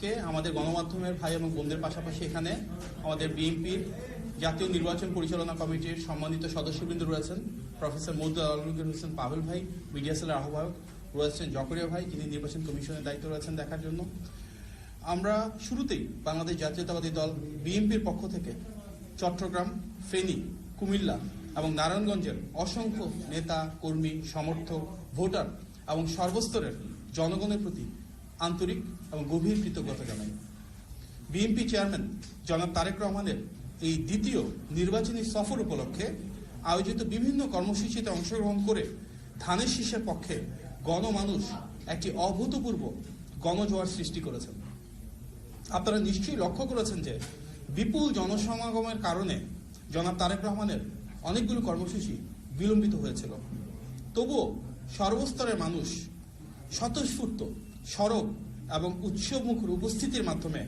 আজকে আমাদের গণমাধ্যমের ভাই এবং বোনদের পাশাপাশি এখানে আমাদের বিএনপির জাতীয় নির্বাচন পরিচালনা কমিটির সম্মানিত সদস্যবৃন্দ রয়েছেন প্রফেসর মৌদুদ আলমগীর হোসেন পাভেল ভাই, মিডিয়া সেলের আহ্বায়ক রয়েছেন জকরিয়া ভাই, যিনি নির্বাচন কমিশনের দায়িত্ব রয়েছেন দেখার জন্য। আমরা শুরুতেই বাংলাদেশ জাতীয়তাবাদী দল বিএনপির পক্ষ থেকে চট্টগ্রাম, ফেনী, কুমিল্লা এবং নারায়ণগঞ্জের অসংখ্য নেতা, কর্মী, সমর্থক, ভোটার এবং সর্বস্তরের জনগণের প্রতি আন্তরিক এবং গভীর কৃতজ্ঞতা জানাই। বিএনপি চেয়ারম্যান জনাব তারেক রহমানের এই দ্বিতীয় নির্বাচনী সফর উপলক্ষে আয়োজিত বিভিন্ন কর্মসূচিতে অংশগ্রহণ করে ধানের শীষের পক্ষে গণমানুষ একটি অভূতপূর্ব গণজোয়ার সৃষ্টি করেছেন। আপনারা নিশ্চয়ই লক্ষ্য করেছেন যে বিপুল জনসমাগমের কারণে জনাব তারেক রহমানের অনেকগুলো কর্মসূচি বিলম্বিত হয়েছিল। তবুও সর্বস্তরের মানুষ স্বতঃস্ফূর্ত সরব এবং উৎসবমুখর উপস্থিতির মাধ্যমে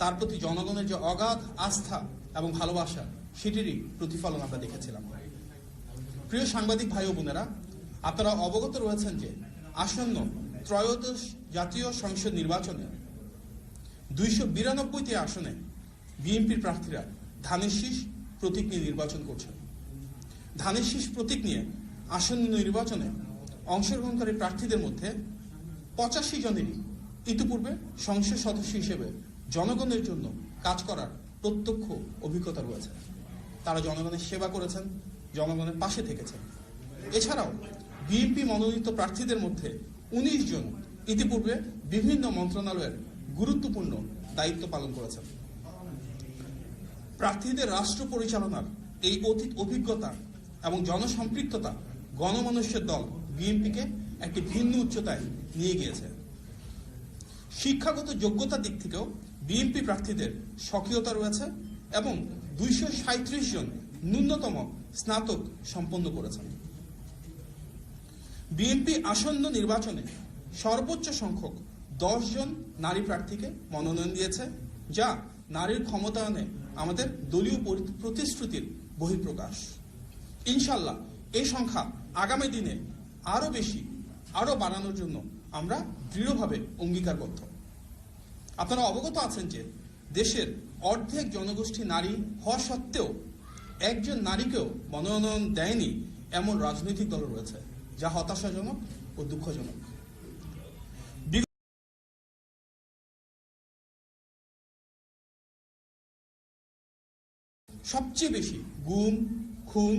তার প্রতি জনগণের যে অগাধ আস্থা এবং ভালোবাসা, সেটিরই প্রতিফলন আমরা দেখেছিলাম। প্রিয় সাংবাদিক ভাই ও বোনেরা, আপনারা অবগত রয়েছেন যে আসন্ন ত্রয়োদশ জাতীয় সংসদ নির্বাচনে দুইশো বিরানব্বইটি আসনে বিএনপির প্রার্থীরা ধানের শীষ প্রতীক নিয়ে নির্বাচন করছেন। ধানের শীষ প্রতীক নিয়ে আসন্ন নির্বাচনে অংশগ্রহণকারী প্রার্থীদের মধ্যে পঁচাশি জনেরই ইতিপূর্বে সংসদ সদস্য হিসেবে জনগণের জন্য কাজ করার প্রত্যক্ষ অভিজ্ঞতা রয়েছে। তারা জনগণের সেবা করেছেন, জনগণের পাশে থেকেছেন। এছাড়াও বিএনপি মনোনীত প্রার্থীদের মধ্যে উনিশ জন ইতিপূর্বে বিভিন্ন মন্ত্রণালয়ের গুরুত্বপূর্ণ দায়িত্ব পালন করেছেন। প্রার্থীদের রাষ্ট্র পরিচালনার এই অতীত অভিজ্ঞতা এবং জনসম্পৃক্ততা গণমানুষের দল বিএনপিকে একটি ভিন্ন উচ্চতায় নিয়ে গিয়েছে। শিক্ষাগত যোগ্যতার দিক থেকেও বিএনপি প্রার্থীদের সক্রিয়তা রয়েছে এবং দুইশো জন ন্যূনতম স্নাতক সম্পন্ন করেছেন। বিএনপি আসন্ন নির্বাচনে সর্বোচ্চ সংখ্যক দশ জন নারী প্রার্থীকে মনোনয়ন দিয়েছে, যা নারীর ক্ষমতায়নে আমাদের দলীয় প্রতিশ্রুতির বহিঃপ্রকাশ। ইনশাল্লাহ এই সংখ্যা আগামী দিনে আরও বেশি আরও বাড়ানোর জন্য আমরা দৃঢ়ভাবে অঙ্গীকারবদ্ধ। আপনারা অবগত আছেন যে দেশের অর্ধেক জনগোষ্ঠী নারী হওয়া সত্ত্বেও একজন নারীকেও মনোনয়ন দেয়নি এমন রাজনৈতিক দল রয়েছে, যা হতাশাজনক ও দুঃখজনক। সবচেয়ে বেশি গুম, খুন,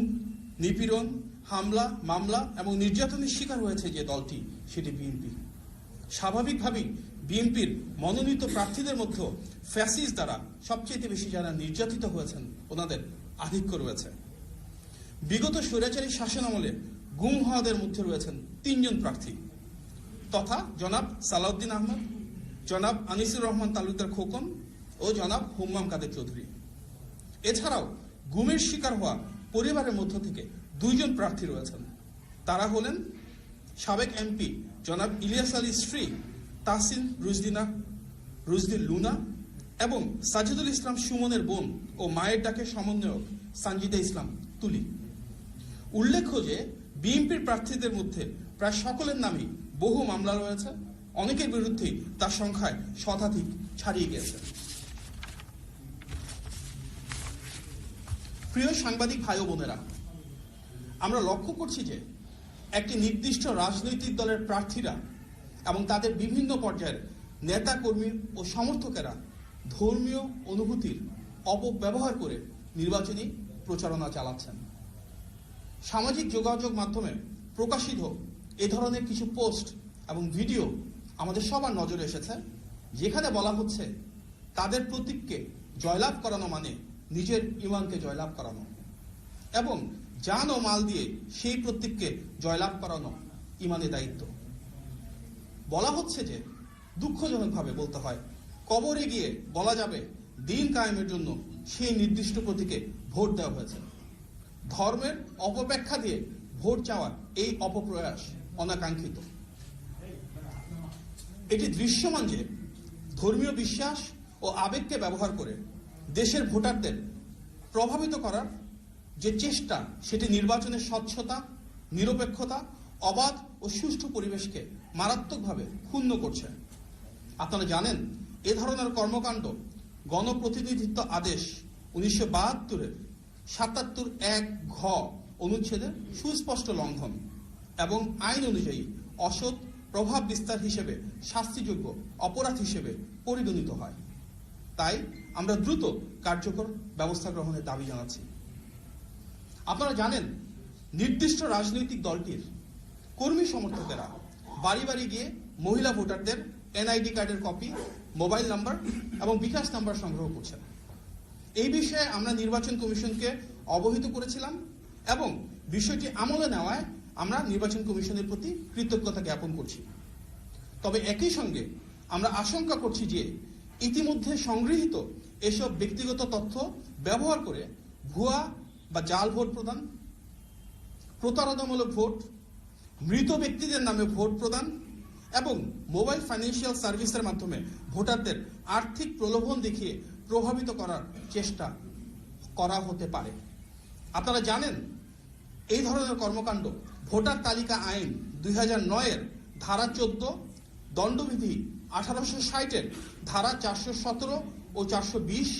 নিপীড়ন হামলা, মামলা এবং নির্যাতনের শিকার হয়েছে যে দলটি, সেটি বিএনপি। স্বাভাবিকভাবেই বিএনপির মনোনীত প্রার্থীদের মধ্যে ফ্যাসিস দ্বারা সবচেয়ে বেশি যারা নির্যাতিত হয়েছেন, ওনাদের আধিক্য রয়েছে। বিগত স্বৈরাচারী শাসন আমলে গুম হওয়াদের মধ্যে রয়েছেন তিনজন প্রার্থী। তথা জনাব সালাউদ্দিন আহমদ, জনাব আনিসুর রহমান তালুকদার খোকন ও জনাব হুম্মাম কাদের চৌধুরী। এছাড়াও গুমের শিকার হওয়া পরিবারের মধ্য থেকে দুইজন প্রার্থী রয়েছেন। তারা হলেন সাবেক এমপি জনাব ইলিয়াস আলীর স্ত্রী তাসিন রুজদিনা রুজদিন লুনা এবং সাজিদুল ইসলাম সুমনের বোন ও মায়ের ডাকে সমন্বয়ক সানজিদা ইসলাম তুলি। উল্লেখ্য যে বিএনপির প্রার্থীদের মধ্যে প্রায় সকলের নামেই বহু মামলা রয়েছে। অনেকের বিরুদ্ধেই তার সংখ্যায় শতাধিক ছাড়িয়ে গেছে প্রিয় সাংবাদিক ভাই বোনেরা আমরা লক্ষ্য করছি যে একটি নির্দিষ্ট রাজনৈতিক দলের প্রার্থীরা এবং তাদের বিভিন্ন পর্যায়ের নেতা কর্মী ও সমর্থকেরা ধর্মীয় অনুভূতির অপব্যবহার করে নির্বাচনী প্রচারণা চালাচ্ছেন। সামাজিক যোগাযোগ মাধ্যমে প্রকাশিত এ ধরনের কিছু পোস্ট এবং ভিডিও আমাদের সবার নজরে এসেছে, যেখানে বলা হচ্ছে, তাদের প্রতীককে জয়লাভ করানো মানে নিজের ইমানকে জয়লাভ করানো। এবং জান ও মাল দিয়ে সেই প্রতীককে জয়লাভ করানো ইমানের দায়িত্ব। বলা হচ্ছে যে দুঃখজনকভাবে বলতে হয়, কবরে গিয়ে বলা যাবে, দিন কায়েমের জন্য সেই নির্দিষ্ট প্রতীকে ভোট দেওয়া হয়েছে। ধর্মের অপব্যাখ্যা দিয়ে ভোট চাওয়ার এই অপপ্রয়াস অনাকাঙ্ক্ষিত। এটি দৃশ্যমান যে ধর্মীয় বিশ্বাস ও আবেগকে ব্যবহার করে দেশের ভোটারদের প্রভাবিত করার যে চেষ্টা সেটি নির্বাচনের স্বচ্ছতা, নিরপেক্ষতা, অবাধ ও সুষ্ঠু পরিবেশকে মারাত্মকভাবে ক্ষুণ্ণ করছে। আপনারা জানেন, এ ধরনের কর্মকাণ্ড গণপ্রতিনিধিত্ব আদেশ উনিশশো বাহাত্তরের সাতাত্তর এক ঘ অনুচ্ছেদের সুস্পষ্ট লঙ্ঘন এবং আইন অনুযায়ী অসৎ প্রভাব বিস্তার হিসেবে শাস্তিযোগ্য অপরাধ হিসেবে পরিগণিত হয়। তাই আমরা দ্রুত কার্যকর ব্যবস্থা গ্রহণের দাবি জানাচ্ছি। আপনারা জানেন, নির্দিষ্ট রাজনৈতিক দলটির কর্মী সমর্থকেরা বাড়ি বাড়ি গিয়ে মহিলা ভোটারদের এনআইডি কার্ডের কপি, মোবাইল নাম্বার এবং বিকাশ নাম্বার সংগ্রহ করছেন। এই বিষয়ে আমরা নির্বাচন কমিশনকে অবহিত করেছিলাম এবং বিষয়টি আমলে নেওয়ায় আমরা নির্বাচন কমিশনের প্রতি কৃতজ্ঞতা জ্ঞাপন করছি। তবে একই সঙ্গে আমরা আশঙ্কা করছি যে ইতিমধ্যে সংগৃহীত এসব ব্যক্তিগত তথ্য ব্যবহার করে ভুয়া বা জাল ভোট প্রদান, প্রতারণামূলক ভোট, মৃত ব্যক্তিদের নামে ভোট প্রদান এবং মোবাইল ফাইন্যান্সিয়াল সার্ভিসের মাধ্যমে ভোটারদের আর্থিক প্রলোভন দেখিয়ে প্রভাবিত করার চেষ্টা করা হতে পারে। আপনারা জানেন, এই ধরনের কর্মকাণ্ড ভোটার তালিকা আইন দুই হাজার নয়ের ধারা চোদ্দ, দণ্ডবিধি আঠারোশো ষাটের ধারা চারশো সতেরো ও চারশো বিশ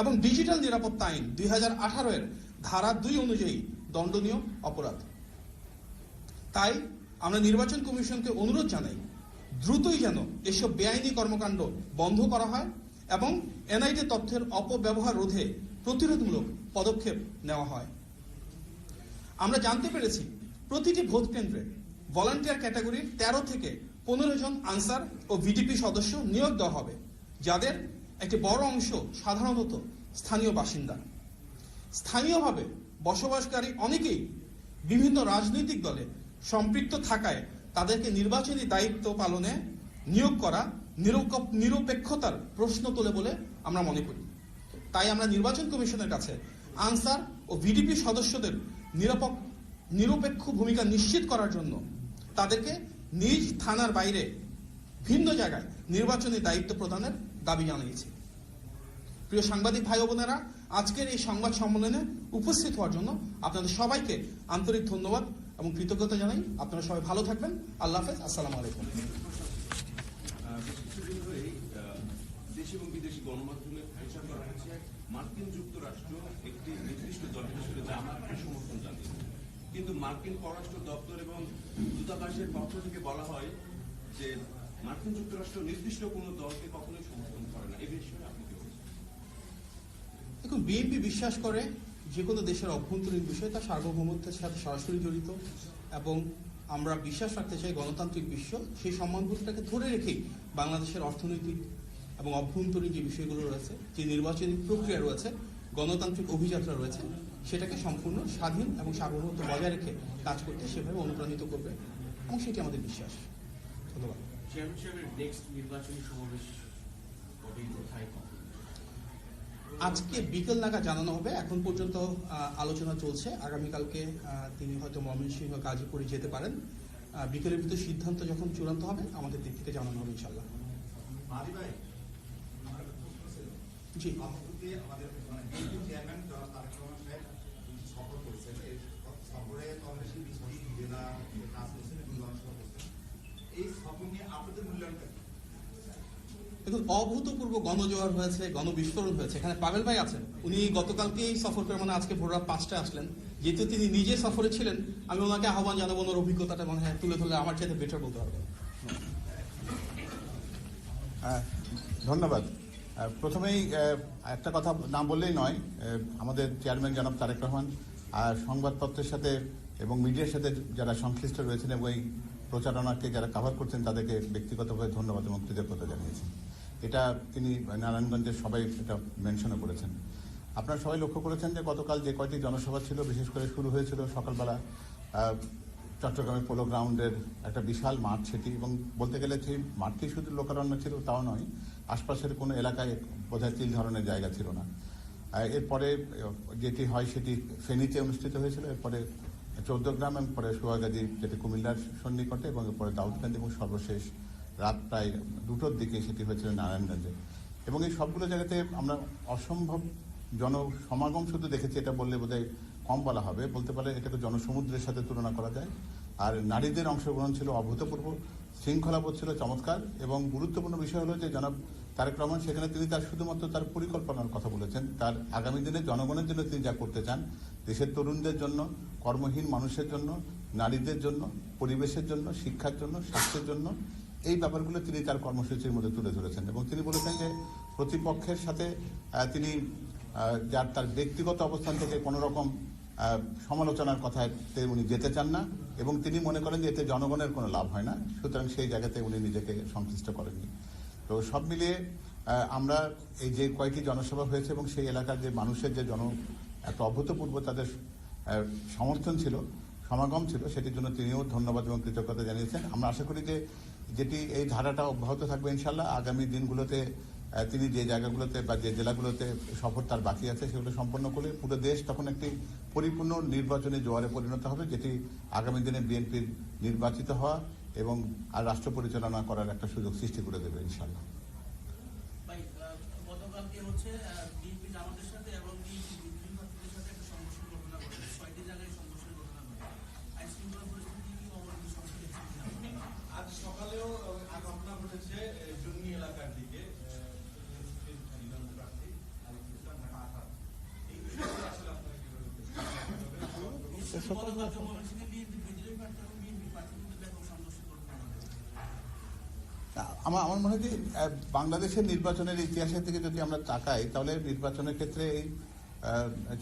এবং ডিজিটাল নিরাপত্তা আইন দুই হাজার আঠারোয়ের ধারা দুই অনুযায়ী দণ্ডনীয় অপরাধ। তাই আমরা নির্বাচন কমিশনকে অনুরোধ জানাই, দ্রুতই যেন এসব বেআইনি কর্মকাণ্ড বন্ধ করা হয় এবং এনআইডি তথ্যের অপব্যবহার রোধে প্রতিরোধমূলক পদক্ষেপ নেওয়া হয়। আমরা জানতে পেরেছি, প্রতিটি ভোট কেন্দ্রে ভলান্টিয়ার ক্যাটাগরির তেরো থেকে পনেরো জন আনসার ও ভিডিপি সদস্য নিয়োগ দেওয়া হবে, যাদের একটি বড় অংশ সাধারণত স্থানীয় বাসিন্দা। স্থানীয়ভাবে বসবাসকারী অনেকেই বিভিন্ন রাজনৈতিক দলে সম্পৃক্ত থাকায় তাদেরকে নির্বাচনী দায়িত্ব পালনে নিয়োগ করা নিরপ- নিরপেক্ষতার প্রশ্ন তোলে বলে আমরা মনে করি। তাই আমরা নির্বাচন কমিশনের কাছে আনসার ও ভিডিপি সদস্যদের নিরাপক, নিরপেক্ষ ভূমিকা নিশ্চিত করার জন্য তাদেরকে নিজ থানার বাইরে ভিন্ন জায়গায় নির্বাচনী দায়িত্ব প্রদানের দাবি জানিয়েছি। প্রিয় সাংবাদিক ভাই বোনেরা আজকের এই সংবাদ সম্মেলনে উপস্থিত হওয়ার জন্য আপনাদের সবাইকে আন্তরিক ধন্যবাদ এবং কৃতজ্ঞতা জানাই। আপনারা সবাই ভালো থাকবেন। আল্লাহ হাফেজ। আসসালামু আলাইকুম। দেশি এবং বিদেশি গণমাধ্যমে প্রচার করা হচ্ছে মার্কিন যুক্তরাষ্ট্র একটি নির্দিষ্ট দলের হিসেবে জামাতকে সমর্থন জানিয়েছে কিন্তু মার্কিন পররাষ্ট্র দপ্তর এবং দূতাবাসের পক্ষ থেকে বলা হয় যে মার্কিন যুক্তরাষ্ট্র নির্দিষ্ট কোনো দলকে কখনোই সমর্থন করে না। এ বিষয়ে দেখুন, বিএনপি বিশ্বাস করে যে কোনো দেশের অভ্যন্তরীণ বিষয় তার সার্বভৌমত্বের সাথে সরাসরি জড়িত এবং আমরা বিশ্বাস রাখতে চাই গণতান্ত্রিক বিশ্ব, সেই সম্মানবোধটাকে ধরে রেখেই বাংলাদেশের অর্থনৈতিক এবং অভ্যন্তরীণ যে বিষয়গুলো রয়েছে, যে নির্বাচনী প্রক্রিয়া রয়েছে, গণতান্ত্রিক অভিযাত্রা রয়েছে, সেটাকে সম্পূর্ণ স্বাধীন এবং সার্বভৌমত্ব বজায় রেখে কাজ করতে সেভাবে অনুপ্রাণিত করবে এবং সেটি আমাদের বিশ্বাস। ধন্যবাদ। নেক্সট নির্বাচনী সমাবেশ কোথায়? আজকে বিকেল নাগাদ জানানো হবে। এখন পর্যন্ত আলোচনা চলছে। আগামীকালকে তিনি হয়তো ময়মনসিংহ গাজীপুরে যেতে পারেন। বিকেলের ভিতর সিদ্ধান্ত যখন চূড়ান্ত হবে আমাদের দিক থেকে জানানো হবে ইনশাল্লাহ জি। আমাদের চেয়ারম্যান জনাব তারেক রহমান সাহেব সফর করেছেন এই সফরে কম বেশি বিশ জেলা কাজ করছেন এবং জনসভা করছেন এই সফর নিয়ে আপনাদের মূল্যায়নটা কি? দেখুন অভূতপূর্ব গণজোয়ার হয়েছে গণবিস্ফোরণ হয়েছে। এখানে পাবেল ভাই আছেন। উনি গতকালকেই সফর করে মানে আজকে ভোর রাত পাঁচটায় আসলেন। যেহেতু তিনি নিজে সফরে ছিলেন আমি ওনাকে আহ্বান জানাব ওনার অভিজ্ঞতাটা মনে হয় তুলে ধরলে আমার চাইতে বেটার বলতে পারবেন হ্যাঁ, ধন্যবাদ। প্রথমেই একটা কথা না বললেই নয় আমাদের চেয়ারম্যান জনাব তারেক রহমান আর সংবাদপত্রের সাথে এবং মিডিয়ার সাথে যারা সংশ্লিষ্ট রয়েছেন এবং এই প্রচারণাকে যারা কাভার করছেন তাদেরকে ব্যক্তিগতভাবে ধন্যবাদ এবং কৃতজ্ঞতা জানিয়েছেন এটা তিনি নারায়ণগঞ্জের সবাই এটা মেনশনও করেছেন। আপনারা সবাই লক্ষ্য করেছেন যে গতকাল যে কয়টি জনসভা ছিল, বিশেষ করে শুরু হয়েছিল সকালবেলা চট্টগ্রামের পোলো গ্রাউন্ডের একটা বিশাল মাঠ সেটি এবং বলতে গেলে সেই মাঠটি শুধু লোকারণ্য ছিল তাও নয়, আশপাশের কোনো এলাকায় বোধহয় তিন ধরনের জায়গা ছিল না। এরপরে যেটি হয় সেটি ফেনীতে অনুষ্ঠিত হয়েছিল, এরপরে চৌদ্দগ্রাম এবং পরে সোয়াগাজী যেটি কুমিল্লার সন্নিকটে এবং এরপরে দাউদকান্দি এবং সর্বশেষ রাত প্রায় দুটোর দিকে সেটি হয়েছিল নারায়ণগঞ্জে। এবং এই সবগুলো জায়গাতে আমরা অসম্ভব জনসমাগম শুধু দেখেছি, এটা বললে বোধহয় কম বলা হবে। বলতে পারে এটাকে জনসমুদ্রের সাথে তুলনা করা যায়। আর নারীদের অংশগ্রহণ ছিল অভূতপূর্ব, শৃঙ্খলাবোধ ছিল চমৎকার এবং গুরুত্বপূর্ণ বিষয় হলো যে জনাব তারেক রহমান, সেখানে তিনি তার শুধুমাত্র তার পরিকল্পনার কথা বলেছেন। তার আগামী দিনে জনগণের জন্য তিনি যা করতে চান, দেশের তরুণদের জন্য, কর্মহীন মানুষের জন্য, নারীদের জন্য, পরিবেশের জন্য, শিক্ষার জন্য, স্বাস্থ্যের জন্য এই ব্যাপারগুলো তিনি তার কর্মসূচির মধ্যে তুলে ধরেছেন এবং তিনি বলেছেন যে প্রতিপক্ষের সাথে তিনি যার তার ব্যক্তিগত অবস্থান থেকে কোনো রকম সমালোচনার কথাতে উনি যেতে চান না এবং তিনি মনে করেন যে এতে জনগণের কোনো লাভ হয় না, সুতরাং সেই জায়গাতে উনি নিজেকে সংশ্লিষ্ট করেননি। তো সব মিলিয়ে আমরা এই যে কয়েকটি জনসভা হয়েছে এবং সেই এলাকার যে মানুষের যে জন একটা অভূতপূর্ব তাদের সমর্থন ছিল, সমাগম ছিল, সেটির জন্য তিনিও ধন্যবাদ এবং কৃতজ্ঞতা জানিয়েছেন। আমরা আশা করি যে যেটি এই ধারাটা অব্যাহত থাকবে ইনশাল্লাহ আগামী দিনগুলোতে তিনি যে জায়গাগুলোতে বা যে জেলাগুলোতে সফর তার বাকি আছে সেগুলো সম্পন্ন করলে পুরো দেশ তখন একটি পরিপূর্ণ নির্বাচনী জোয়ারে পরিণত হবে, যেটি আগামী দিনে বিএনপির নির্বাচিত হওয়া এবং আর রাষ্ট্র পরিচালনা করার একটা সুযোগ সৃষ্টি করে দেবে ইনশাল্লাহ ভাই আহ, গতকালকে হচ্ছে বিএনপি জামাতের সাথে এবং বিএনপি বিভিন্ন প্রার্থীদের সাথে একটা সংঘর্ষের ঘটনা ঘটে ছয়টি জায়গায় সংঘর্ষের ঘটনা ঘটে আইন শৃঙ্খলা পরিস্থিতি কি অবনতি সংস্কৃতি আজ সকালেও আহ, ঘটনা ঘটেছে আহ, জঙ্গি এলাকার দিকে আহ, নির্বাচন প্রার্থী আলিফ ইসলাম ঢাকা আসাদ। এই বিষয়টি আসলে আপনারা কীভাবে দেখছেন? গতকাল ময়মনসিংহে বিএনপি বিদ্রোহী প্রার্থী এবং বিএনপি প্রার্থীর মধ্যে ব্যাপক সংঘর্ষের ঘটনা ঘটে না, আমার আমার মনে হয় যে বাংলাদেশের নির্বাচনের ইতিহাসের থেকে যদি আমরা তাকাই, তাহলে নির্বাচনের ক্ষেত্রে এই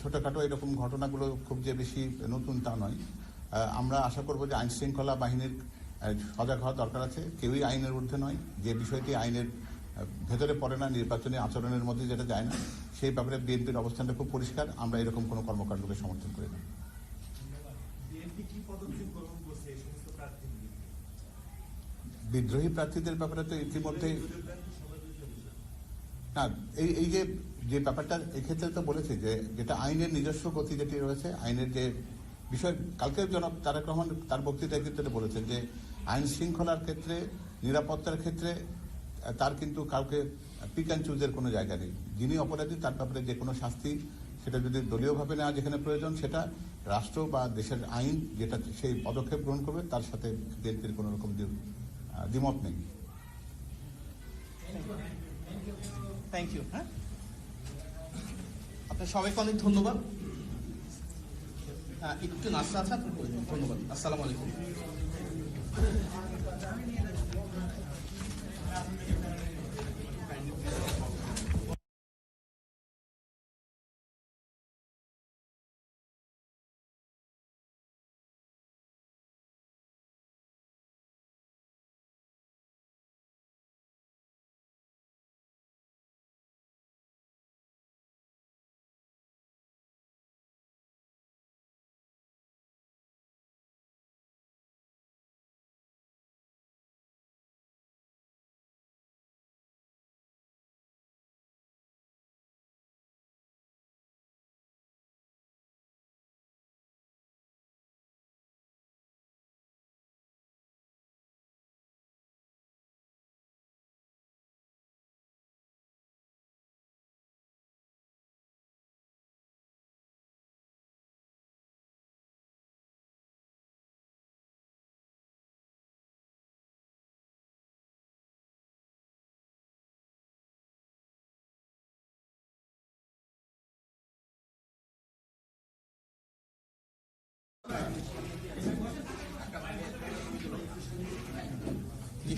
ছোটখাটো এরকম ঘটনাগুলো খুব যে বেশি নতুন তা নয়। আমরা আশা করব যে আইন শৃঙ্খলা বাহিনীর সজাগ হওয়া দরকার আছে। কেউই আইনের ঊর্ধ্বে নয়। যে বিষয়টি আইনের ভেতরে পড়ে না, নির্বাচনী আচরণের মধ্যে যেটা যায় না, সেই ব্যাপারে বিএনপির অবস্থানটা খুব পরিষ্কার। আমরা এরকম কোনো কর্মকাণ্ডকে সমর্থন করি না বিএনপি কি পদক্ষেপ গ্রহণ করছে এই সমস্ত প্রার্থীর বিরুদ্ধে? বিদ্রোহী প্রার্থীদের ব্যাপারে তো ইতিমধ্যেই না, এই এই যে যে ব্যাপারটা, এক্ষেত্রে তো বলেছে যে যেটা আইনের নিজস্ব গতি যেটি রয়েছে, আইনের যে বিষয় কালকে জনাব তারেক রহমান তার বক্তৃতায় কিন্তু বলেছেন যে আইন শৃঙ্খলার ক্ষেত্রে, নিরাপত্তার ক্ষেত্রে, তার কিন্তু কাউকে পিক অ্যান্ড চুজের কোনো জায়গা নেই। যিনি অপরাধী, তার ব্যাপারে যে কোনো শাস্তি, সেটা যদি দলীয়ভাবে নেওয়া যেখানে প্রয়োজন, সেটা রাষ্ট্র বা দেশের আইন যেটা সেই পদক্ষেপ গ্রহণ করবে, তার সাথে বিএনপির কোনো রকম দ্বিমত নেই। থ্যাংক ইউ হ্যাঁ? আপনার সবাইকে অনেক ধন্যবাদ। একটু নাস্তা আছে ধন্যবাদ। আসসালামু আলাইকুম।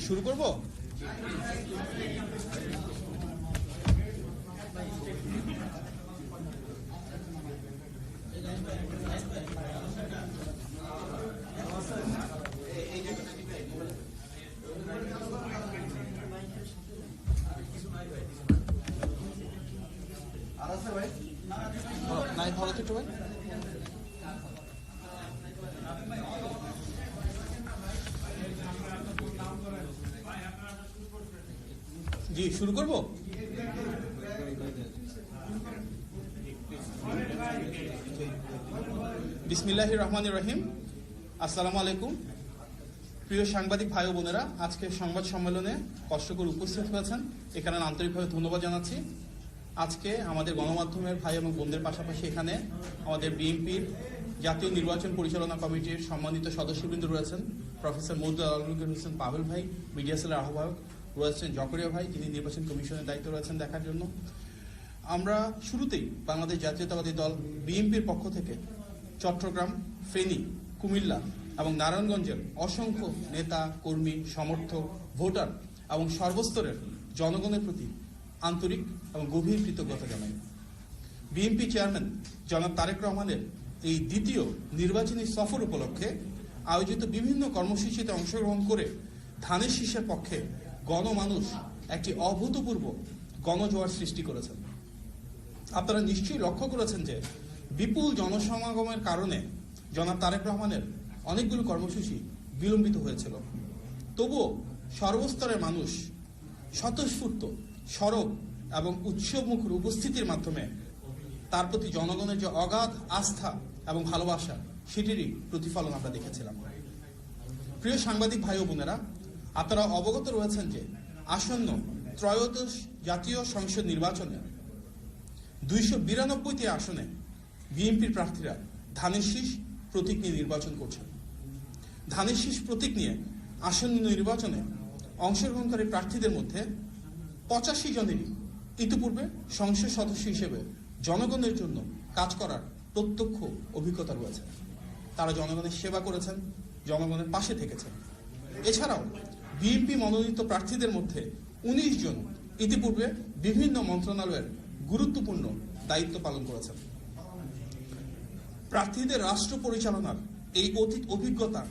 শুরু করব নাই ভালো তো একটু ভাই জি শুরু করব? বিসমিল্লাহির রহমান রহিম। আসসালামু আলাইকুম। প্রিয় সাংবাদিক ভাই ও বোনেরা, আজকে সংবাদ সম্মেলনে কষ্ট করে উপস্থিত হয়েছেন। এখানে আন্তরিকভাবে ধন্যবাদ জানাচ্ছি। আজকে আমাদের গণমাধ্যমের ভাই এবং বোনদের পাশাপাশি এখানে আমাদের বিএনপির জাতীয় নির্বাচন পরিচালনা কমিটির সম্মানিত সদস্যবৃন্দ রয়েছেন। প্রফেসর মৌদুল আলমগীর হোসেন পাভেল ভাই, মিডিয়া সেলের আহ্বায়ক। রয়েছেন জকরিয়া ভাই যিনি নির্বাচন কমিশনের দায়িত্ব রয়েছেন দেখার জন্য। আমরা শুরুতেই বাংলাদেশ জাতীয়তাবাদী দল, বিএনপির পক্ষ থেকে চট্টগ্রাম, ফেনী, কুমিল্লা এবং নারায়ণগঞ্জের অসংখ্য নেতা, কর্মী, সমর্থক, ভোটার এবং সর্বস্তরের জনগণের প্রতি আন্তরিক এবং গভীর কৃতজ্ঞতা জানাই। বিএনপি চেয়ারম্যান জনাব তারেক রহমানের এই দ্বিতীয় নির্বাচনী সফর উপলক্ষে আয়োজিত বিভিন্ন কর্মসূচিতে অংশগ্রহণ করে ধানের শীষের পক্ষে গণমানুষ একটি অভূতপূর্ব গণজোয়ার সৃষ্টি করেছেন। আপনারা নিশ্চয়ই লক্ষ্য করেছেন যে বিপুল জনসমাগমের কারণে জনাব তারেক রহমানের অনেকগুলো কর্মসূচি বিলম্বিত হয়েছিল। তবুও সর্বস্তরের মানুষ স্বতঃস্ফূর্ত, সরব এবং উৎসবমুখর উপস্থিতির মাধ্যমে তার প্রতি জনগণের যে অগাধ আস্থা এবং ভালোবাসা, সেটিরই প্রতিফলন আমরা দেখেছিলাম। প্রিয় সাংবাদিক ভাই ও বোনেরা আপনারা অবগত রয়েছেন যে আসন্ন ত্রয়োদশ জাতীয় সংসদ নির্বাচনে দুইশো বিরানব্বইটি আসনে বিএনপির প্রার্থীরা ধানের শীষ প্রতীক নিয়ে নির্বাচন করছেন। ধানের শীষ প্রতীক নিয়ে আসন্ন নির্বাচনে অংশগ্রহণকারী প্রার্থীদের মধ্যে পঁচাশি জনেরই ইতিপূর্বে সংসদ সদস্য হিসেবে জনগণের জন্য কাজ করার প্রত্যক্ষ অভিজ্ঞতা রয়েছে। তারা জনগণের সেবা করেছেন, জনগণের পাশে থেকেছেন। এছাড়াও বিএনপি মনোনীত প্রার্থীদের মধ্যে উনিশ জন ইতিপূর্বে বিভিন্ন মন্ত্রণালয়ের গুরুত্বপূর্ণ দায়িত্ব পালন করেছেন। প্রার্থীদের রাষ্ট্র পরিচালনার এই অতীত অভিজ্ঞতা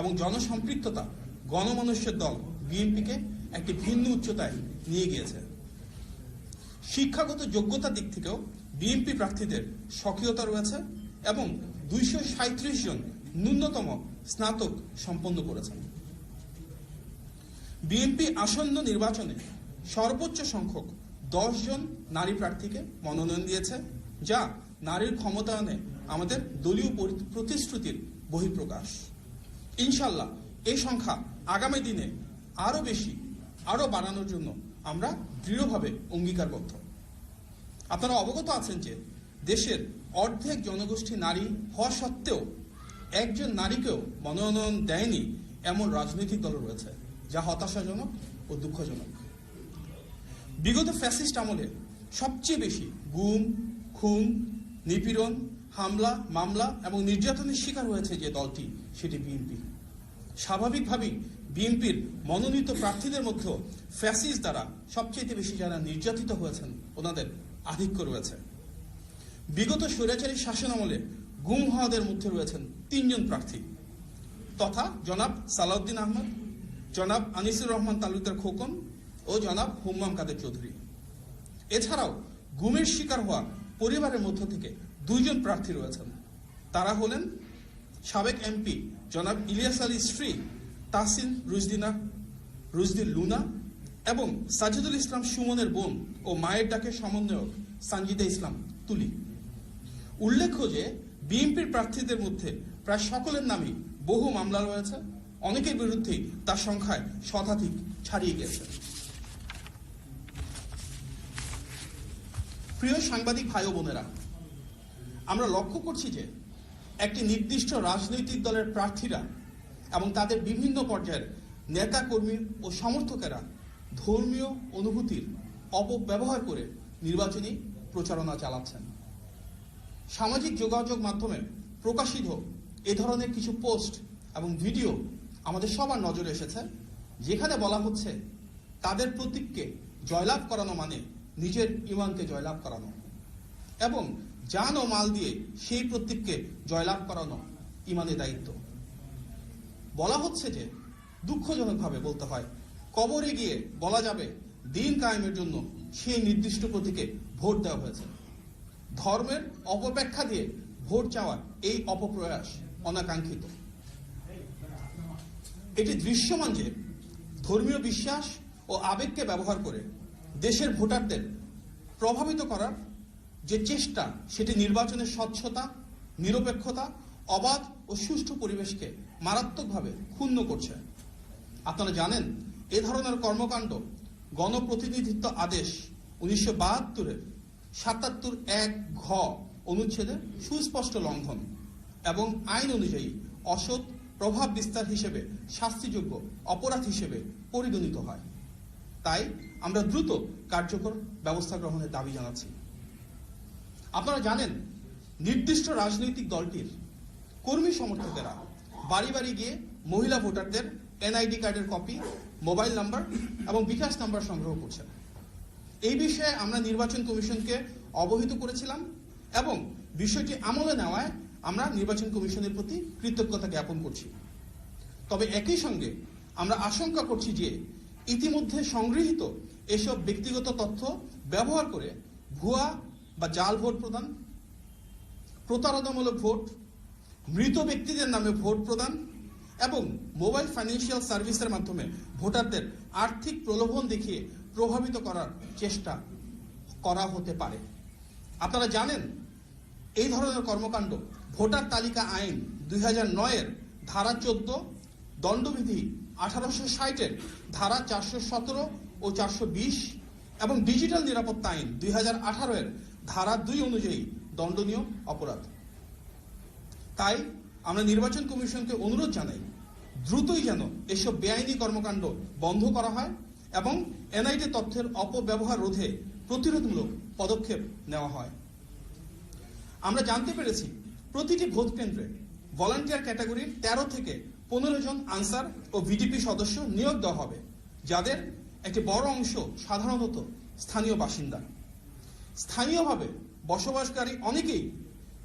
এবং জনসম্পৃক্ততা গণমানুষের দল বিএনপিকে একটি ভিন্ন উচ্চতায় নিয়ে গিয়েছে। শিক্ষাগত যোগ্যতার দিক থেকেও বিএনপি প্রার্থীদের সক্রিয়তা রয়েছে এবং দুইশো জন ন্যূনতম স্নাতক সম্পন্ন করেছেন। বিএনপি আসন্ন নির্বাচনে সর্বোচ্চ সংখ্যক জন নারী প্রার্থীকে মনোনয়ন দিয়েছে, যা নারীর ক্ষমতায়নে আমাদের দলীয় প্রতিশ্রুতির বহিঃপ্রকাশ। ইনশাল্লাহ এই সংখ্যা আগামী দিনে আরও বেশি, আরও বাড়ানোর জন্য আমরা দৃঢ়ভাবে অঙ্গীকারবদ্ধ। আপনারা অবগত আছেন যে দেশের অর্ধেক জনগোষ্ঠী নারী হওয়া সত্ত্বেও একজন নারীকেও মনোনয়ন দেয়নি এমন রাজনৈতিক দল রয়েছে। যা হতাশাজনক ও দুঃখজনক। বিগত ফ্যাসিস্ট আমলে সবচেয়ে বেশি গুম, খুন, নিপীড়ন, হামলা, মামলা এবং নির্যাতনের শিকার হয়েছে যে দলটি, সেটি বিএনপি। স্বাভাবিকভাবেই বিএনপির মনোনীত প্রার্থীদের মধ্যে ফ্যাসিস দ্বারা সবচেয়ে বেশি যারা নির্যাতিত হয়েছেন, ওনাদের আধিক্য রয়েছে। বিগত স্বৈরাচারী শাসন আমলে গুম হওয়াদের মধ্যে রয়েছেন তিনজন প্রার্থী। তথা জনাব সালাউদ্দিন আহমদ জনাব আনিসুর রহমান তালুকদার খোকন ও জনাব হুম্মাম কাদের চৌধুরী। এছাড়াও গুমের শিকার হওয়া পরিবারের মধ্য থেকে দুইজন প্রার্থী রয়েছেন। তারা হলেন সাবেক এমপি জনাব ইলিয়াস আলীর স্ত্রী তাসিন রুজদিনা রুজদিন লুনা এবং সাজিদুল ইসলাম সুমনের বোন ও মায়ের ডাকে সমন্বয়ক সানজিদা ইসলাম তুলি। উল্লেখ্য যে বিএনপির প্রার্থীদের মধ্যে প্রায় সকলের নামই বহু মামলা রয়েছে। অনেকের বিরুদ্ধেই তার সংখ্যায় শতাধিক ছাড়িয়ে গেছে প্রিয় সাংবাদিক ভাই বোনেরা, আমরা লক্ষ্য করছি যে একটি নির্দিষ্ট রাজনৈতিক দলের প্রার্থীরা এবং তাদের বিভিন্ন পর্যায়ের নেতা কর্মী ও সমর্থকেরা ধর্মীয় অনুভূতির অপব্যবহার করে নির্বাচনী প্রচারণা চালাচ্ছেন। সামাজিক যোগাযোগ মাধ্যমে প্রকাশিত এ ধরনের কিছু পোস্ট এবং ভিডিও আমাদের সবার নজরে এসেছে, যেখানে বলা হচ্ছে তাদের প্রতীককে জয়লাভ করানো মানে নিজের ইমানকে জয়লাভ করানো এবং জান ও মাল দিয়ে সেই প্রতীককে জয়লাভ করানো ইমানের দায়িত্ব। বলা হচ্ছে যে দুঃখজনকভাবে বলতে হয়, কবরে গিয়ে বলা যাবে দিন কায়েমের জন্য সেই নির্দিষ্ট প্রতীকে ভোট দেওয়া হয়েছে। ধর্মের অপব্যাখ্যা দিয়ে ভোট চাওয়ার এই অপপ্রয়াস অনাকাঙ্ক্ষিত। এটি দৃশ্যমান যে ধর্মীয় বিশ্বাস ও আবেগকে ব্যবহার করে দেশের ভোটারদের প্রভাবিত করার যে চেষ্টা, সেটি নির্বাচনের স্বচ্ছতা, নিরপেক্ষতা, অবাধ ও সুষ্ঠু পরিবেশকে মারাত্মকভাবে ক্ষুণ্ণ করছে। আপনারা জানেন, এ ধরনের কর্মকাণ্ড গণপ্রতিনিধিত্ব আদেশ উনিশশো বাহাত্তরের সাতাত্তর এক ঘ অনুচ্ছেদে সুস্পষ্ট লঙ্ঘন এবং আইন অনুযায়ী অসৎ প্রভাব বিস্তার হিসেবে, শাস্তিযোগ্য অপরাধ হিসেবে পরিগণিত হয়। তাই আমরা দ্রুত কার্যকর ব্যবস্থা গ্রহণের দাবি জানাচ্ছি। আপনারা জানেন, নির্দিষ্ট রাজনৈতিক দলটির কর্মী সমর্থকেরা বাড়ি বাড়ি গিয়ে মহিলা ভোটারদের এনআইডি কার্ডের কপি, মোবাইল নাম্বার এবং বিকাশ নাম্বার সংগ্রহ করছেন। এই বিষয়ে আমরা নির্বাচন কমিশনকে অবহিত করেছিলাম এবং বিষয়টি আমলে নেওয়ায় আমরা নির্বাচন কমিশনের প্রতি কৃতজ্ঞতা জ্ঞাপন করছি। তবে একই সঙ্গে আমরা আশঙ্কা করছি যে ইতিমধ্যে সংগৃহীত এসব ব্যক্তিগত তথ্য ব্যবহার করে ভুয়া বা জাল ভোট প্রদান, প্রতারণামূলক ভোট, মৃত ব্যক্তিদের নামে ভোট প্রদান এবং মোবাইল ফাইন্যান্সিয়াল সার্ভিসের মাধ্যমে ভোটারদের আর্থিক প্রলোভন দেখিয়ে প্রভাবিত করার চেষ্টা করা হতে পারে। আপনারা জানেন, এই ধরনের কর্মকাণ্ড ভোটার তালিকা আইন দুই হাজার নয়ের ধারা চোদ্দ, দণ্ডবিধি আঠারোশো ষাটের ধারা চারশো সতেরো ও চারশো বিশ এবং ডিজিটাল নিরাপত্তা আইন দুই হাজার আঠারো-এর ধারা দুই অনুযায়ী দণ্ডনীয় অপরাধ। তাই আমরা নির্বাচন কমিশনকে অনুরোধ জানাই, দ্রুতই যেন এসব বেআইনি কর্মকাণ্ড বন্ধ করা হয় এবং এনআইটি তথ্যের অপব্যবহার রোধে প্রতিরোধমূলক পদক্ষেপ নেওয়া হয়। আমরা জানতে পেরেছি প্রতিটি ভোট কেন্দ্রে ভলান্টিয়ার ক্যাটাগরির তেরো থেকে পনেরো জন আনসার ও ভিডিপি সদস্য নিয়োগ দেওয়া হবে, যাদের একটি বড় অংশ সাধারণত স্থানীয় বাসিন্দা। স্থানীয়ভাবে বসবাসকারী অনেকেই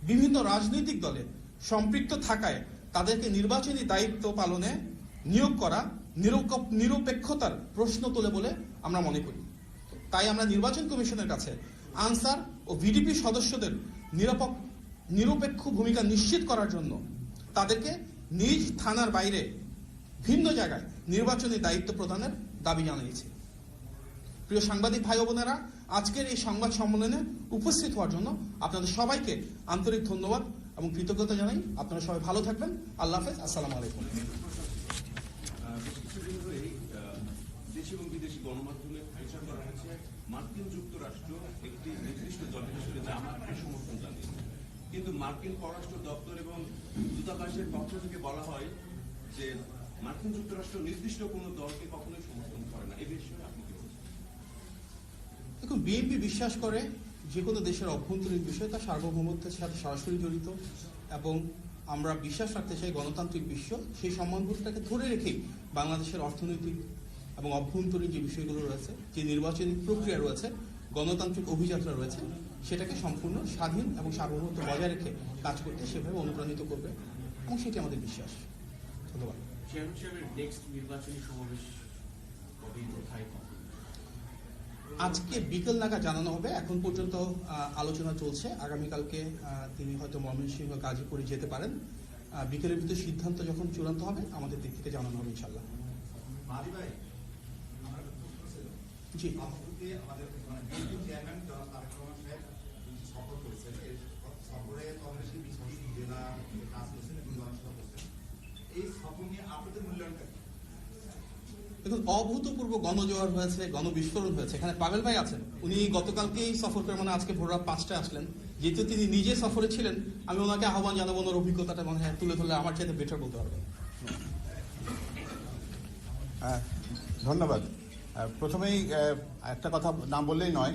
বিভিন্ন রাজনৈতিক দলে সম্পৃক্ত থাকায় তাদেরকে নির্বাচনী দায়িত্ব পালনে নিয়োগ করা নিরপেক্ষ- নিরপেক্ষতার প্রশ্ন তোলে বলে আমরা মনে করি। তাই আমরা নির্বাচন কমিশনের কাছে আনসার ও ভিডিপি সদস্যদের নিরাপক নিরপেক্ষ ভূমিকা নিশ্চিত করার জন্য তাদেরকে নিজ থানার বাইরে ভিন্ন জায়গায় নির্বাচনী দায়িত্ব প্রদানের দাবি জানিয়েছে। প্রিয় সাংবাদিক ভাই বোনেরা, আজকের এই সংবাদ সম্মেলনে উপস্থিত হওয়ার জন্য আপনাদের সবাইকে আন্তরিক ধন্যবাদ এবং কৃতজ্ঞতা জানাই। আপনারা সবাই ভালো থাকবেন। আল্লাহ হাফেজ। আসসালামু আলাইকুম। মার্কিন যুক্তরাষ্ট্র একটি নির্দিষ্ট জামাতকে সমর্থন কিন্তু মার্কিন পররাষ্ট্র দপ্তর এবং দূতাবাসের পক্ষ থেকে বলা হয় যে মার্কিন যুক্তরাষ্ট্র নির্দিষ্ট কোনো দলকে কখনোই সমর্থন করে না। এই বিষয়ে আপনি কি দেখুন, বিএনপি বিশ্বাস করে যে কোনো দেশের অভ্যন্তরীণ বিষয় তার সার্বভৌমত্বের সাথে সরাসরি জড়িত এবং আমরা বিশ্বাস রাখতে চাই গণতান্ত্রিক বিশ্ব সেই সম্মানবোধটাকে ধরে রেখেই বাংলাদেশের অর্থনৈতিক এবং অভ্যন্তরীণ যে বিষয়গুলো রয়েছে, যে নির্বাচনী প্রক্রিয়া রয়েছে, গণতান্ত্রিক অভিযাত্রা রয়েছে সেটাকে সম্পূর্ণ স্বাধীন এবং সার্বভৌমত্ব বজায় রেখে কাজ করতে সেভাবে অনুপ্রাণিত করবে এবং সেটি আমাদের বিশ্বাস। ধন্যবাদ। আজকে বিকেল নাগাদ জানানো হবে। এখন পর্যন্ত আলোচনা চলছে। আগামীকালকে তিনি হয়তো ময়মনসিংহ গাজীপুরে যেতে পারেন। বিকেলের ভিতরে সিদ্ধান্ত যখন চূড়ান্ত হবে আমাদের দিক থেকে জানানো হবে ইনশাল্লাহ জি। আমাদের চেয়ারম্যান জনাব তারেক রহমান সাহেব সফর করেছেন এই সফরে কংগ্রেসের বিশটি জেলা কাজ করছেন এবং জনসভা করছেন এই সফর দেখুন অভূতপূর্ব গণজোয়ার হয়েছে গণবিস্ফোরণ হয়েছে। এখানে পাবেল ভাই আছেন। উনি গতকালকেই সফর করে মানে আজকে ভোর রাত পাঁচটায় আসলেন। যেহেতু তিনি নিজে সফরে ছিলেন আমি ওনাকে আহ্বান জানাব ওনার অভিজ্ঞতাটা মনে হয় তুলে ধরলে আমার চাইতে বেটার বলতে পারবেন। আহ, ধন্যবাদ। প্রথমেই একটা কথা না বললেই নয়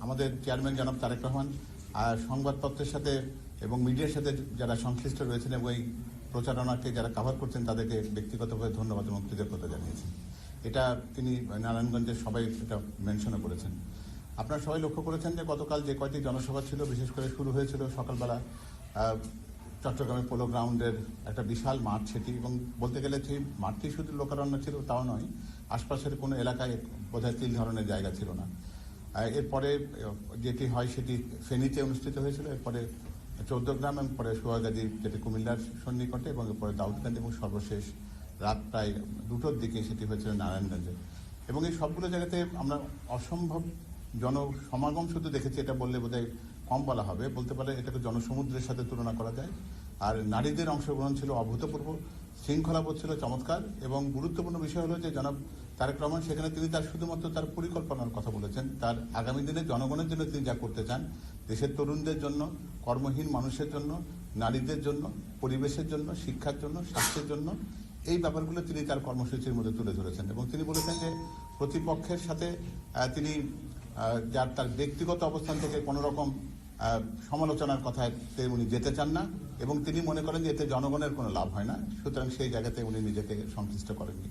আমাদের চেয়ারম্যান জনাব তারেক রহমান আর সংবাদপত্রের সাথে এবং মিডিয়ার সাথে যারা সংশ্লিষ্ট রয়েছেন এবং এই প্রচারণাকে যারা কাভার করছেন, তাদেরকে ব্যক্তিগতভাবে ধন্যবাদ এবং কৃতজ্ঞতা জানিয়েছেন এটা তিনি নারায়ণগঞ্জের সবাই এটা মেনশনও করেছেন। আপনারা সবাই লক্ষ্য করেছেন যে গতকাল যে কয়টি জনসভা ছিল, বিশেষ করে শুরু হয়েছিল সকালবেলা চট্টগ্রামের পোলো গ্রাউন্ডের একটা বিশাল মাঠ সেটি এবং বলতে গেলে সেই মাঠটি শুধু লোকারণ্য ছিল, তাও নয়, আশপাশের কোনো এলাকায় বোধহয় তিন ধরনের জায়গা ছিল না। এরপরে যেটি হয় সেটি ফেনীতে অনুষ্ঠিত হয়েছিল, এরপরে চৌদ্দগ্রাম এবং পরে সোহাগাজী যেটি কুমিল্লার সন্নিকটে এবং এরপরে দাউদকান্দি এবং সর্বশেষ রাত প্রায় দুটোর দিকে সেটি হয়েছিল নারায়ণগঞ্জে। এবং এই সবগুলো জায়গাতে আমরা অসম্ভব জনসমাগম শুধু দেখেছি, এটা বললে বোধহয় কম বলা হবে। বলতে পারে এটাকে জনসমুদ্রের সাথে তুলনা করা যায়। আর নারীদের অংশগ্রহণ ছিল অভূতপূর্ব, শৃঙ্খলাবোধ ছিল চমৎকার এবং গুরুত্বপূর্ণ বিষয় হলো যে জনাব তারেক সেখানে তিনি তার শুধুমাত্র তার পরিকল্পনার কথা বলেছেন। তার আগামী দিনে জনগণের জন্য তিনি যা করতে চান, দেশের তরুণদের জন্য, কর্মহীন মানুষের জন্য, নারীদের জন্য, পরিবেশের জন্য, শিক্ষার জন্য, স্বাস্থ্যের জন্য, এই ব্যাপারগুলো তিনি তার কর্মসূচির মধ্যে তুলে ধরেছেন। এবং তিনি বলেছেন যে প্রতিপক্ষের সাথে তিনি যার তার ব্যক্তিগত অবস্থান থেকে কোনো রকম সমালোচনার কথায় উনি যেতে চান না এবং তিনি মনে করেন যে এতে জনগণের কোনো লাভ হয় না। সুতরাং সেই জায়গাতে উনি নিজেকে সংশ্লিষ্ট করেননি।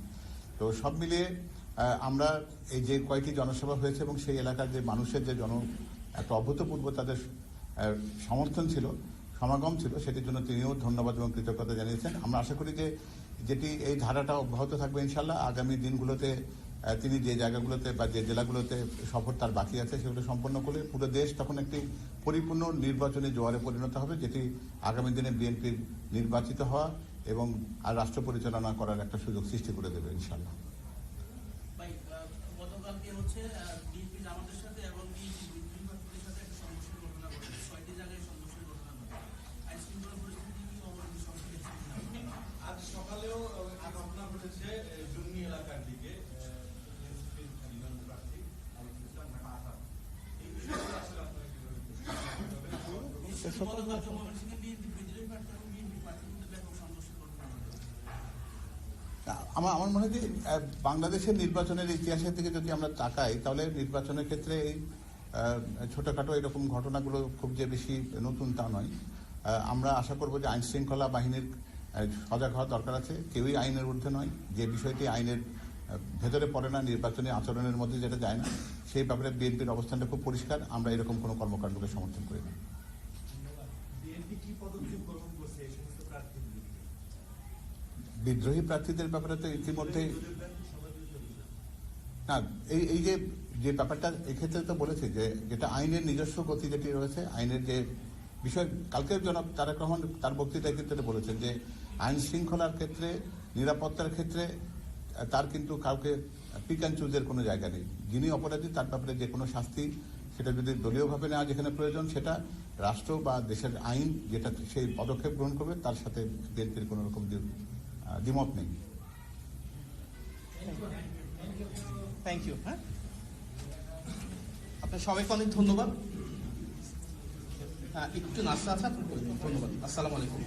তো সব মিলিয়ে আমরা এই যে কয়েকটি জনসভা হয়েছে এবং সেই এলাকার যে মানুষের যে জন, একটা অভূতপূর্ব তাদের সমর্থন ছিল, সমাগম ছিল, সেটির জন্য তিনিও ধন্যবাদ এবং কৃতজ্ঞতা জানিয়েছেন। আমরা আশা করি যে যেটি এই ধারাটা অব্যাহত থাকবে ইনশাল্লাহ আগামী দিনগুলোতে তিনি যে জায়গাগুলোতে বা যে জেলাগুলোতে সফর তার বাকি আছে, সেগুলো সম্পন্ন করলে পুরো দেশ তখন একটি পরিপূর্ণ নির্বাচনী জোয়ারে পরিণত হবে, যেটি আগামী দিনে বিএনপির নির্বাচিত হওয়া এবং আর রাষ্ট্র পরিচালনা করার একটা সুযোগ সৃষ্টি করে দেবে ইনশাল্লাহ প্রার্থীদের সাথে আমার আমার মনে হয় যে বাংলাদেশের নির্বাচনের ইতিহাসের থেকে যদি আমরা তাকাই, তাহলে নির্বাচনের ক্ষেত্রে এই ছোটখাটো এরকম ঘটনাগুলো খুব যে বেশি নতুন তা নয়। আমরা আশা করব যে আইন শৃঙ্খলা বাহিনীর সজাগ হওয়া দরকার আছে। কেউই আইনের ঊর্ধ্বে নয়। যে বিষয়টি আইনের ভেতরে পড়ে না, নির্বাচনী আচরণের মধ্যে যেটা যায় না, সেই ব্যাপারে বিএনপির অবস্থানটা খুব পরিষ্কার। আমরা এরকম কোনো কর্মকাণ্ডকে সমর্থন করি না বিএনপি কি পদক্ষেপ গ্রহণ করছে এই সমস্ত প্রার্থীর বিরুদ্ধে? বিদ্রোহী প্রার্থীদের ব্যাপারে তো ইতিমধ্যে না, এই এই যে যে ব্যাপারটা, এক্ষেত্রে তো বলেছে যে যেটা আইনের নিজস্ব গতি যেটি রয়েছে, আইনের যে বিষয়, কালকে জনক তারেক রহমান তার বক্তৃতায় ক্ষেত্রে বলেছেন যে আইন শৃঙ্খলার ক্ষেত্রে, নিরাপত্তার ক্ষেত্রে, তার কিন্তু কাউকে পিক অ্যান্ড চুজের কোনো জায়গা নেই। যিনি অপরাধী, তার ব্যাপারে যে কোনো শাস্তি, সেটা যদি দলীয়ভাবে নেওয়া যেখানে প্রয়োজন, সেটা রাষ্ট্র বা দেশের আইন যেটা, সেই পদক্ষেপ গ্রহণ করবে, তার সাথে বিএনপির কোনো রকম দ্বিমত নেই। থ্যাংক ইউ হ্যাঁ? আপনার সবাইকে অনেক ধন্যবাদ। হ্যাঁ একটু নাস্তা আছে ধন্যবাদ। আসসালামু আলাইকুম।